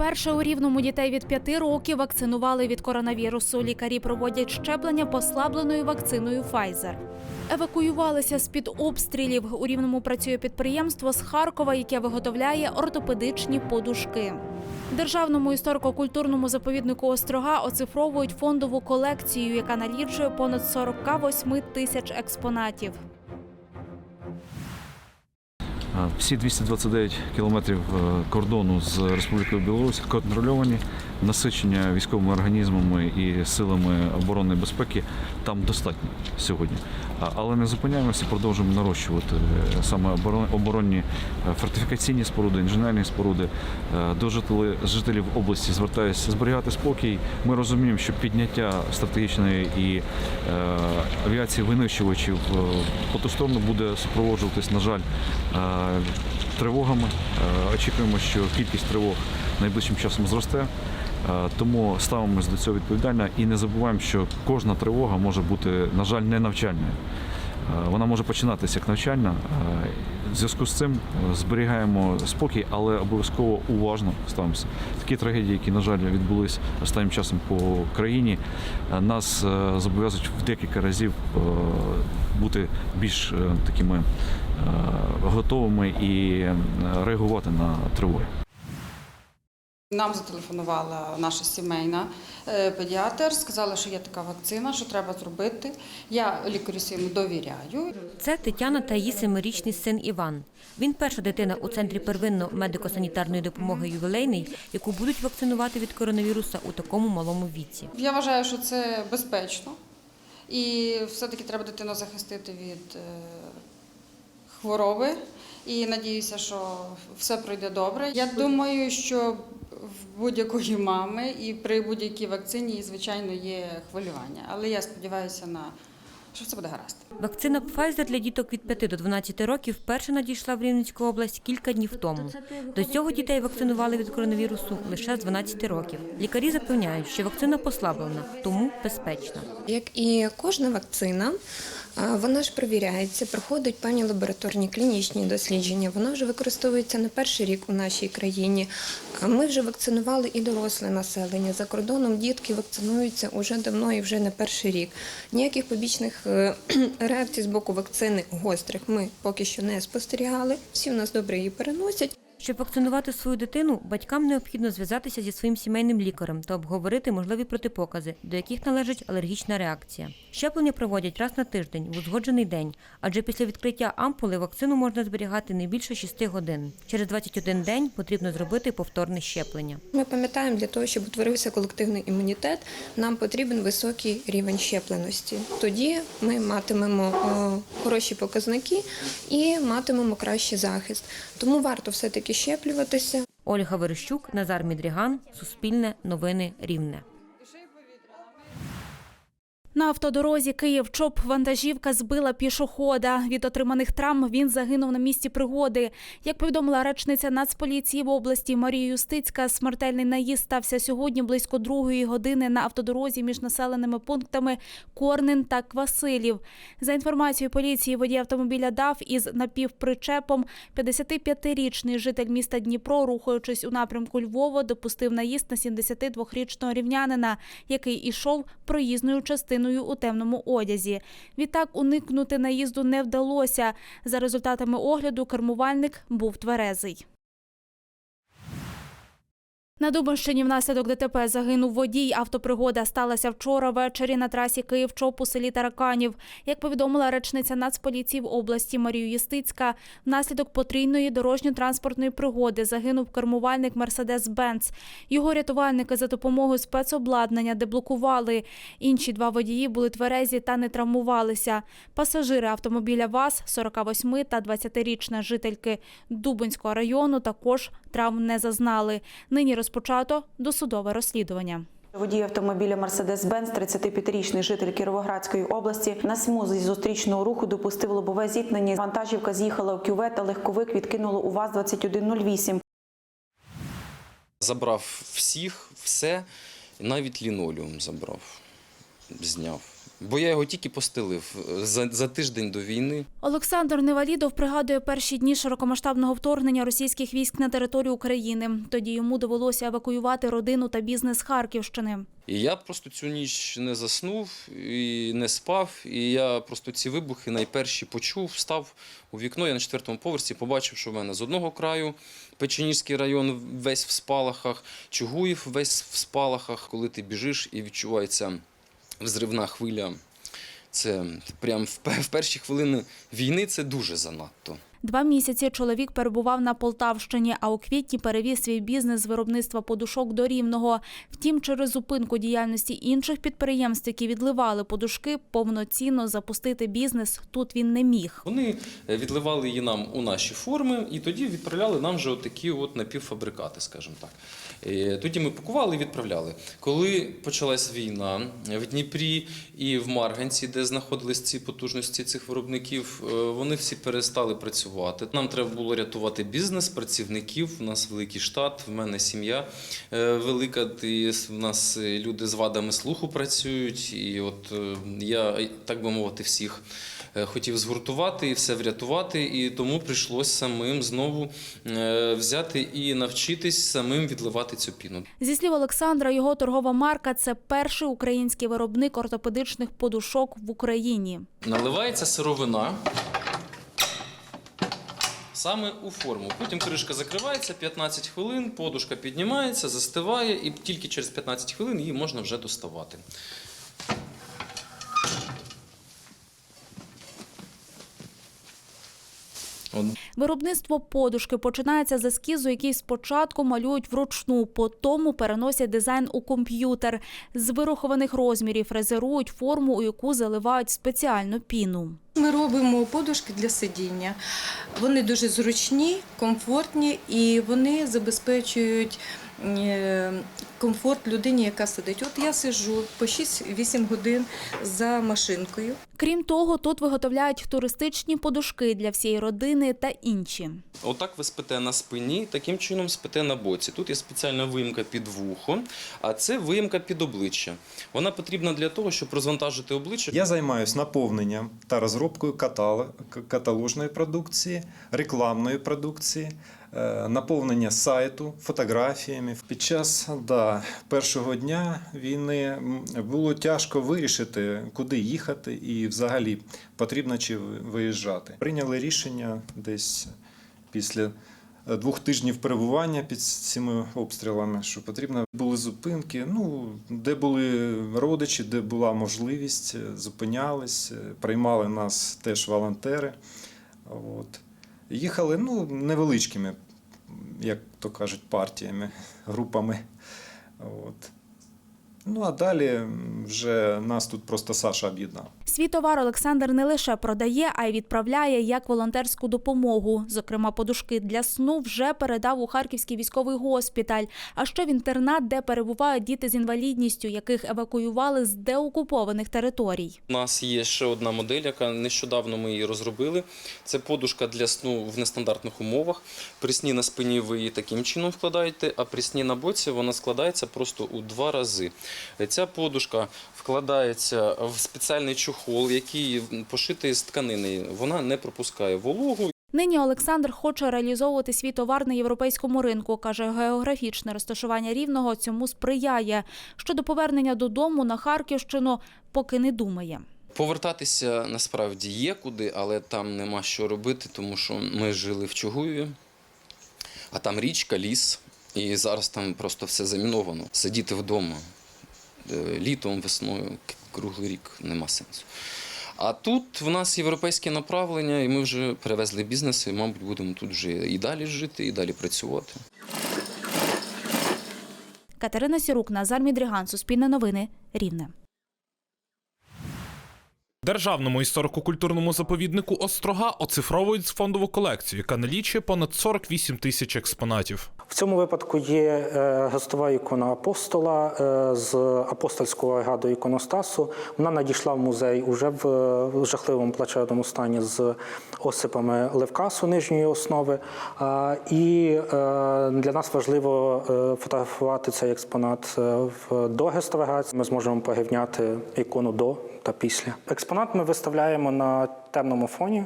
Вперше у рівному дітей від 5 років вакцинували від коронавірусу. Лікарі проводять щеплення послабленою вакциною Pfizer. Евакуювалися з-під обстрілів. У рівному працює підприємство з Харкова, яке виготовляє ортопедичні подушки. Державному історико-культурному заповіднику Острога оцифровують фондову колекцію, яка налічує понад 48 тисяч експонатів. Всі 229 кілометрів е, кордону з Республікою Білорусь контрольовані. Насичення військовими організмами і силами оборонної безпеки там достатньо сьогодні. Але не зупиняємося, продовжуємо нарощувати е, саме оборон- оборонні е, фортифікаційні споруди, інженерні споруди. Е, До жителів, області звертаюся зберігати спокій. Ми розуміємо, що підняття стратегічної і авіації винищувачів по ту сторону буде супроводжуватись, на жаль, тривогами. Очікуємо, що кількість тривог найближчим часом зросте. Е, Тому ставимось до цього відповідально і не забуваємо, що кожна тривога може бути, на жаль, не навчальною. Е, Вона може починатися як навчальна. Е, В зв'язку з цим зберігаємо спокій, але обов'язково уважно ставимося. Такі трагедії, які, на жаль, відбулись останнім часом по країні, нас зобов'язують в декілька разів бути більш такими готовими і реагувати на тривоги. Нам зателефонувала наша сімейна е, педіатр, сказала, що є така вакцина, що треба зробити. Я лікарю своєму довіряю. Це Тетяна та її семирічний син Іван. Він перша дитина у центрі первинно медико-санітарної допомоги ювілейний, яку будуть вакцинувати від коронавіруса у такому малому віці. Я вважаю, що це безпечно. І все-таки треба дитину захистити від е, хвороби. І надіюся, що все пройде добре. Я думаю, що будь-якої мами і при будь-якій вакцині, звичайно, є хвилювання. Але я сподіваюся на що все буде гаразд. Вакцина Pfizer для діток від 5 до 12 років вперше надійшла в Рівненську область кілька днів тому. До цього дітей вакцинували від коронавірусу лише з 12 років. Лікарі запевняють, що вакцина послаблена, тому безпечна. Як і кожна вакцина, а, вона ж перевіряється, проходить певні лабораторні клінічні дослідження. Вона вже використовується не перший рік у нашій країні. Ми вже вакцинували і доросле населення. За кордоном дітки вакцинуються уже давно і вже не перший рік. Ніяких побічних е, реакцій з боку вакцини гострих ми поки що не спостерігали. Всі у нас добре її переносять. Щоб вакцинувати свою дитину, батькам необхідно зв'язатися зі своїм сімейним лікарем та обговорити можливі протипокази, до яких належить алергічна реакція. Щеплення проводять раз на тиждень в узгоджений день, адже після відкриття ампули вакцину можна зберігати не більше 6 годин. Через 21 день потрібно зробити повторне щеплення. Ми пам'ятаємо, для того, щоб утворився колективний імунітет, нам потрібен високий рівень щепленості. Тоді ми матимемо е, хороші показники і матимемо кращий захист. Тому варто щеплюватися. Ольга Верещук, Назар Мідріган, Суспільне, Новини Рівне. На автодорозі Київ-Чоп вантажівка збила пішохода. Від отриманих травм він загинув на місці пригоди. Як повідомила речниця Нацполіції в області Марія Юстицька, смертельний наїзд стався сьогодні близько другої години на автодорозі між населеними пунктами Корнин та Квасилів. За інформацією поліції, водій автомобіля ДАФ із напівпричепом 55-річний житель міста Дніпро, рухаючись у напрямку Львова, допустив наїзд на 72-річного рівнянина, який ішов проїзною частиною у темному одязі. Відтак уникнути наїзду не вдалося. За результатами огляду кермувальник був тверезий. На Дубинщині внаслідок ДТП загинув водій. Автопригода сталася вчора ввечері на трасі Київ-Чоп у селі Тараканів. Як повідомила речниця Нацполіції в області Марію Єстицька, внаслідок потрійної дорожньо-транспортної пригоди загинув кермувальник Мерседес-Бенц. Його рятувальники за допомогою спецобладнання деблокували. Інші два водії були тверезі та не травмувалися. Пасажири автомобіля ВАЗ, 48 та 20-річна жительки Дубинського району, також травм не зазнали. Нині розпочато досудове розслідування. Водій автомобіля Мерседес-Бенц, 35-річний житель Кіровоградської області, на смузі зустрічного руху допустив лобове зіткнення. Вантажівка з'їхала у кювет, а легковик відкинуло у ВАЗ-2108. Забрав всіх, все, навіть лінолеум забрав, зняв. Бо я його тільки постелив за, за тиждень до війни. Олександр Невалідов пригадує перші дні широкомасштабного вторгнення російських військ на територію України. Тоді йому довелося евакуювати родину та бізнес Харківщини. І я просто цю ніч не заснув і не спав. І я просто ці вибухи найперші почув, встав у вікно. Я на четвертому поверсі побачив, що в мене з одного краю Печеніжський район весь в спалахах, Чугуїв весь в спалахах. Коли ти біжиш і відчувається взривна хвиля. Це прям в пе- в перші хвилини війни це дуже занадто. Два місяці чоловік перебував на Полтавщині, а у квітні перевіз свій бізнес з виробництва подушок до Рівного. Втім, через зупинку діяльності інших підприємств, які відливали подушки, повноцінно запустити бізнес тут він не міг. Вони е, відливали її нам у наші форми, і тоді відправляли нам вже такі от напівфабрикати, скажімо так. Е, Тоді ми пакували і відправляли. Коли почалась війна в Дніпрі і в Марганці, де знаходились ці потужності цих виробників, е, вони всі перестали працювати. Нам треба було рятувати бізнес, працівників. У нас великий штат, в мене сім'я е, велика. і В нас е, люди з вадами слуху працюють. І от е, я, так би мовити, всіх хотів згуртувати і все врятувати, і тому прийшлось самим знову взяти і навчитись самим відливати цю піну. Зі слів Олександра, його торгова марка це перший український виробник ортопедичних подушок в Україні. Наливається сировина. Саме у форму. Потім кришка закривається 15 хвилин, подушка піднімається, застиває, і тільки через 15 хвилин її можна вже доставати. Виробництво подушки починається з ескізу, який спочатку малюють вручну, потім переносять дизайн у комп'ютер. З вирахованих розмірів фрезерують форму, у яку заливають спеціальну піну. Ми робимо подушки для сидіння. Вони дуже зручні, комфортні і вони забезпечують комфорт людині, яка сидить. От я сиджу по 6-8 годин за машинкою. Крім того, тут виготовляють туристичні подушки для всієї родини та інші. Отак ви спите на спині, таким чином спите на боці. Тут є спеціальна виїмка під вухо, а це виїмка під обличчя. Вона потрібна для того, щоб розвантажити обличчя. Я займаюся наповненням та розробкою каталожної продукції, рекламної продукції, е, наповнення сайту фотографіями. Під час да, першого дня війни було тяжко вирішити, куди їхати і взагалі потрібно чи виїжджати. Прийняли рішення десь після е, двох тижнів перебування під цими обстрілами, що потрібно були зупинки. Ну, де були родичі, де була можливість, е, зупинялись, е, приймали нас теж волонтери. От. Їхали ну, невеличкими, як то кажуть, партіями, групами. От. Ну а далі вже нас тут просто Саша об'єднав. Свій товар Олександр не лише продає, а й відправляє як волонтерську допомогу. Зокрема, подушки для сну вже передав у Харківський військовий госпіталь, а ще в інтернат, де перебувають діти з інвалідністю, яких евакуювали з деокупованих територій. У нас є ще одна модель, яка нещодавно ми її розробили. Це подушка для сну в нестандартних умовах. При сні на спині ви її таким чином вкладаєте, а при сні на боці вона складається просто у два рази. Ця подушка вкладається в спеціальний чохол, який пошитий з тканини. Вона не пропускає вологу Нині Олександр хоче реалізовувати свій товар на європейському ринку. каже, географічне розташування рівного цьому сприяє. Щодо повернення додому на Харківщину, поки не думає. Повертатися насправді є куди, але там нема що робити, тому що ми жили в Чугуєві, а там річка, ліс, і зараз там просто все заміновано. Сидіти вдома е, літом, весною, круглий рік нема сенсу. А тут в нас європейське направлення, і ми вже перевезли бізнес, і, мабуть, будемо тут вже і далі жити, і далі працювати. Катерина Сірук, Назар Мідріган, Суспільне новини, Рівне. Державному історико-культурному заповіднику Острога оцифровують фондову колекцію, яка налічує понад 48 тисяч експонатів. В цьому випадку є е, гостова ікона апостола е, з апостольського легату іконостасу. Вона надійшла в музей уже в жахливому плачевному стані з осипами левкасу нижньої основи. І е, для нас важливо фотографувати цей експонат в до гестовегації. Ми зможемо порівняти ікону до та після. Експонат ми виставляємо на темному фоні.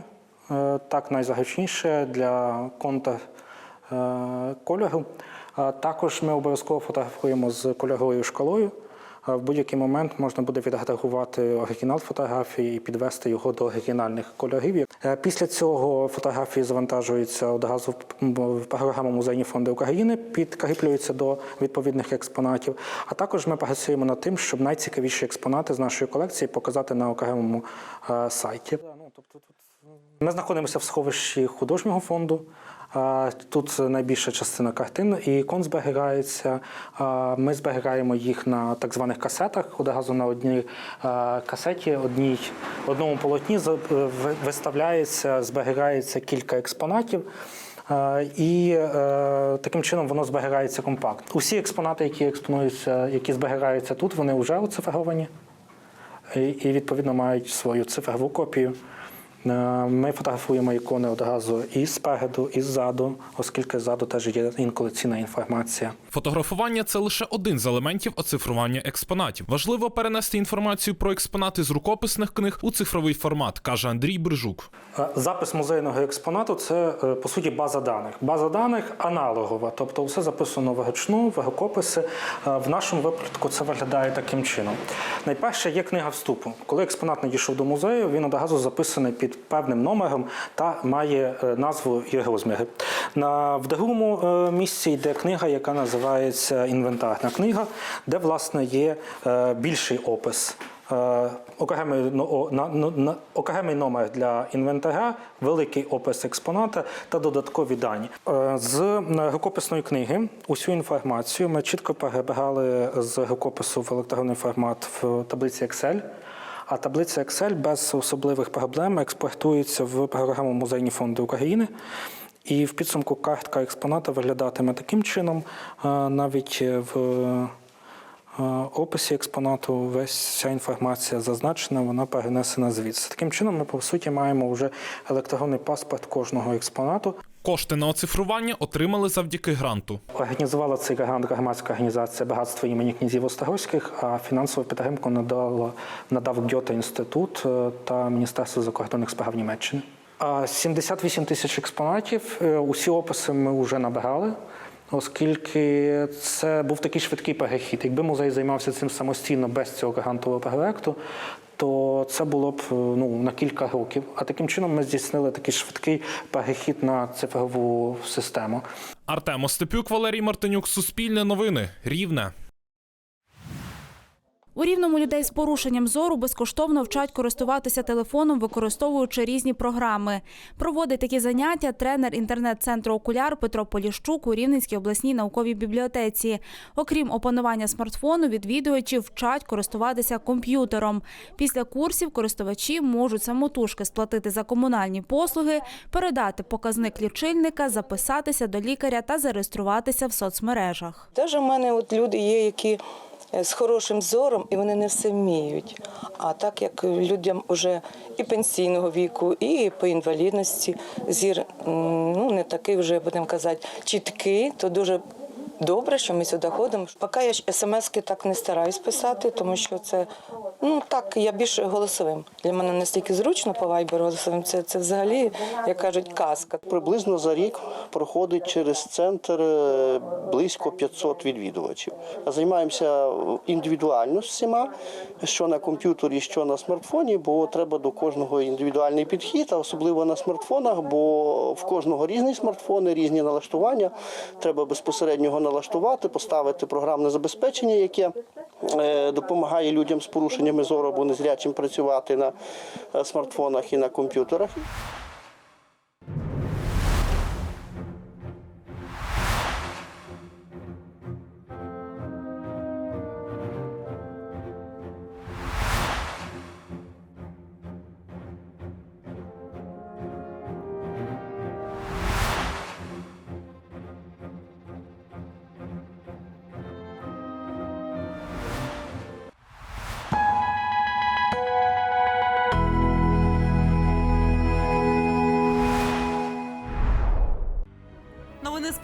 Е, Так найзагручніше для контур е, кольору. А Також ми обов'язково фотографуємо з кольоровою шкалою. В будь-який момент можна буде відредагувати оригінал фотографії і підвести його до оригінальних кольорів. Е, Після цього фотографії завантажуються одразу в- програму Музейні фонди України, підкріплюються до відповідних експонатів. А також ми працюємо над тим, щоб найцікавіші експонати з нашої колекції показати на окремому е, сайті. Ми знаходимося в сховищі художнього фонду. Тут найбільша частина картин і ікон зберігається. Ми зберігаємо їх на так званих касетах. Одразу на одній касеті, одній, одному полотні в- виставляється, зберігається кілька експонатів. І е, таким чином воно зберігається компактно. Усі експонати, які експонуються, які зберігаються тут, вони вже оцифровані і відповідно мають свою цифрову копію. Е, Ми фотографуємо ікони одразу і спереду, і ззаду, оскільки ззаду теж є інколи цінна інформація. Фотографування це лише один з елементів оцифрування експонатів. Важливо перенести інформацію про експонати з рукописних книг у цифровий формат, каже Андрій Брижук. Е, Запис музейного експонату це е, по суті база даних. База даних аналогова, тобто все записано вручну, в рукописи. В нашому випадку це виглядає таким чином. Найперше є книга вступу. Коли експонат надійшов до музею, він одразу записаний під певним номером та має е, назву і розміри. На в другому е, місці йде книга, яка називається інвентарна книга, де власне є е, більший опис. Окремий, окремий номер для інвентаря, великий опис експоната та додаткові дані. З рукописної книги усю інформацію ми чітко перебирали з рукопису в електронний формат в таблиці Excel. А таблиця Excel без особливих проблем експортується в програму Музейні фонди України. І в підсумку картка експоната виглядатиме таким чином, е, навіть в е, описі експонату весь вся інформація зазначена, вона перенесена звідси. Таким чином, ми по суті маємо вже електронний паспорт кожного експонату. Кошти на оцифрування отримали завдяки гранту. Організувала цей грант громадська організація Багатство імені князів Острогських, а фінансову підтримку надало надав Гьоте інститут е, та Міністерство закордонних справ Німеччини. 78 тисяч експонатів. е, Усі описи ми вже набирали. Оскільки це був такий швидкий перехід. Якби музей займався цим самостійно без цього грантового проекту, то це було б е, ну, на кілька років. А таким чином ми здійснили такий швидкий перехід на цифрову систему. Артем Остепюк, Валерій Мартинюк, Суспільне новини, Рівне. У рівному людей з порушенням зору безкоштовно вчать користуватися телефоном, використовуючи різні програми. Проводить такі заняття тренер інтернет-центру Окуляр Петро Поліщук у Рівненській обласній науковій бібліотеці. Окрім опанування смартфону, відвідувачі вчать користуватися комп'ютером. Після курсів користувачі можуть самотужки сплатити за комунальні послуги, передати показник лічильника, записатися до лікаря та зареєструватися в соцмережах. Теж у мене от люди є, які з хорошим зором, і вони не все вміють. А так як людям вже і пенсійного віку, і по інвалідності зір ну, не такий вже, будемо казати, чіткий, то дуже добре, що ми сюди ходимо. Поки я ж смски так не стараюсь писати, тому що це ну так, я більше голосовим. Для мене настільки зручно по вайберу голосовим. Це, це взагалі, як кажуть, казка. Приблизно за рік проходить через центр е, близько 500 відвідувачів. Займаємося індивідуально з всіма, що на комп'ютері, що на смартфоні, бо треба до кожного індивідуальний підхід, а особливо на смартфонах, бо в кожного різні смартфони, різні налаштування. Треба безпосередньо його налаштувати, поставити програмне забезпечення, яке е, допомагає людям з порушеннями зору або незрячим працювати на е, смартфонах і на комп'ютерах.